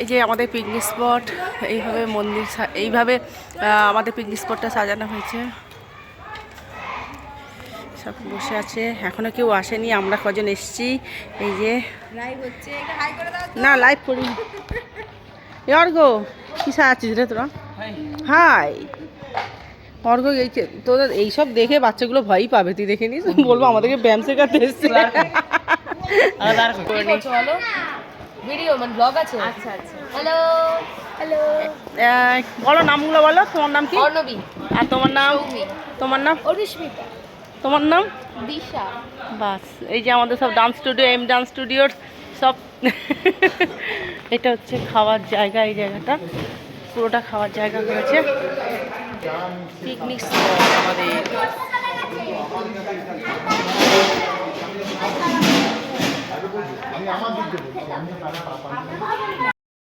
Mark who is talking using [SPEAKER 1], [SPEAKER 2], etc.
[SPEAKER 1] এই যে আমাদের পিকনিক স্পট এইভাবে মন্দির এইভাবে আমাদের পিকনিক স্পটটা সাজানো হয়েছে। সব বসে আছে। এখনও কেউ আসেনি আমরা কজন এসছি। এই যে না লাইভ করি অর্ঘ কিসা আছিস রে তোরা? হাই অর্ঘ এই তোদের এইসব দেখে বাচ্চাগুলো ভয়ই পাবে তুই দেখে নিস? বলব আমাদেরকে ব্যায়াম শেখাতে এসছে।
[SPEAKER 2] ভিডিও মানে ব্লগ আছে। আচ্ছা আচ্ছা। হ্যালো হ্যালো
[SPEAKER 1] বলো নামগুলো বলো তোমার নাম কি?
[SPEAKER 2] অর্ণবী।
[SPEAKER 1] আর তোমার নাম? তোমার নাম?
[SPEAKER 2] অরিস্মিতা।
[SPEAKER 1] তোমার নাম?
[SPEAKER 2] দিশা।
[SPEAKER 1] বাস এই যে আমাদের সব ডান্স স্টুডিও এম ডান্স স্টুডিওর সব এটা হচ্ছে খাওয়ার জায়গা এই জায়গাটা। পুরোটা খাওয়ার জায়গা করেছে পিকনিক স্পট আমাদের